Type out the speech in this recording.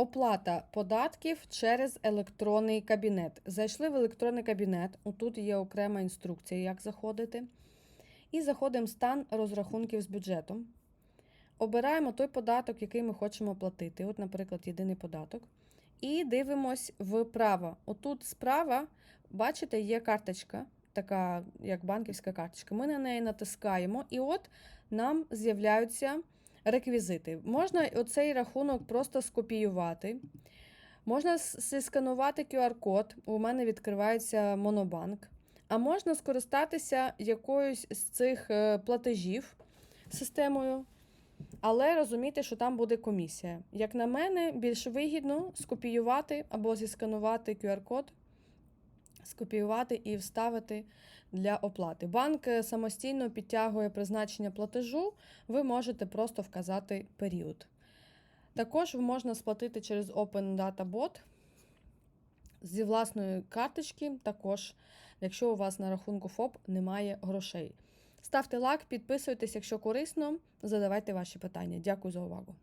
Оплата податків через електронний кабінет. Зайшли в електронний кабінет. Тут є окрема інструкція, як заходити. І заходимо в стан розрахунків з бюджетом. Обираємо той податок, який ми хочемо платити. От, наприклад, єдиний податок. І дивимось вправо. Отут справа, бачите, є карточка, така як банківська карточка. Ми на неї натискаємо, і от нам з'являються реквізити. Можна оцей рахунок просто скопіювати. Можна сканувати QR-код. У мене відкривається Монобанк. А можна скористатися якоюсь з цих е, платежів системою. Але розумійте, що там буде комісія. Як на мене, більш вигідно скопіювати або зісканувати QR-код, скопіювати і вставити для оплати. Банк е, самостійно підтягує призначення платежу, ви можете просто вказати період. Також можна сплатити через Open Data Bot зі власної карточки, також, якщо у вас на рахунку ФОП немає грошей. Ставте лайк, підписуйтесь, якщо корисно, задавайте ваші питання. Дякую за увагу.